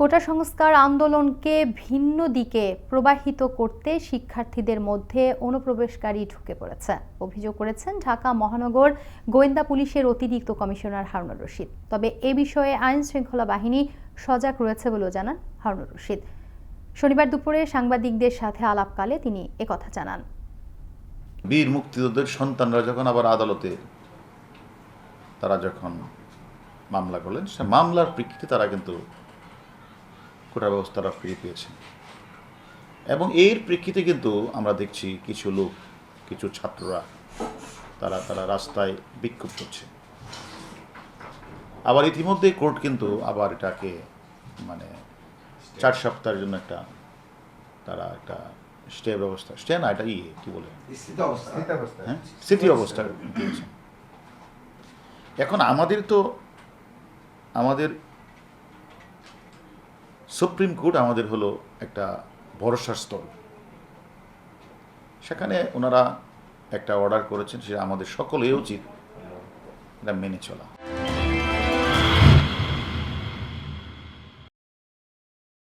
কোটা সংস্কার আন্দোলনকে ভিন্ন দিকে প্রবাহিত করতে শিক্ষার্থীদের মধ্যে অনুপ্রবেশকারী ঢুকে পড়েছে। অভিযোগ করেছেন ঢাকা মহানগর গোয়েন্দা পুলিশের অতিরিক্ত কমিশনার হারুনুর রশিদ। তবে এ বিষয়ে আইন শৃঙ্খলা বাহিনী সজাগ রয়েছে বলেও জানান হারুনুর রশিদ। শনিবার দুপুরে সাংবাদিকদের সাথে আলাপকালে তিনি একথা জানান। বীর মুক্তিযোদ্ধার সন্তানরা যখন আবার আদালতে তারা যখন মামলা করলেন, সে মামলার প্রেক্ষিতে তারা কিন্তু কোটা ব্যবস্থাটা ফিরে পেয়েছেন এবং এর প্রেক্ষিতে কিন্তু আমরা দেখছি কিছু লোক কিছু ছাত্ররা তারা তারা রাস্তায় বিক্ষোভ করছে। আবার ইতিমধ্যে কোর্ট কিন্তু আবার এটাকে মানে চার সপ্তাহের জন্য একটা তারা একটা স্টে ব্যবস্থা স্টে না এটা ইয়ে কি বলে? স্থিত অবস্থা। হ্যাঁ স্থিতি অবস্থা এখন আমাদের তো আমাদের সুপ্রিম কোর্ট আমাদের হলো একটা ভরসার স্থল। সেখানে ওনারা একটা অর্ডার করেছেন, সেটা আমাদের সকলে উচিত, এটা মেনে চলা।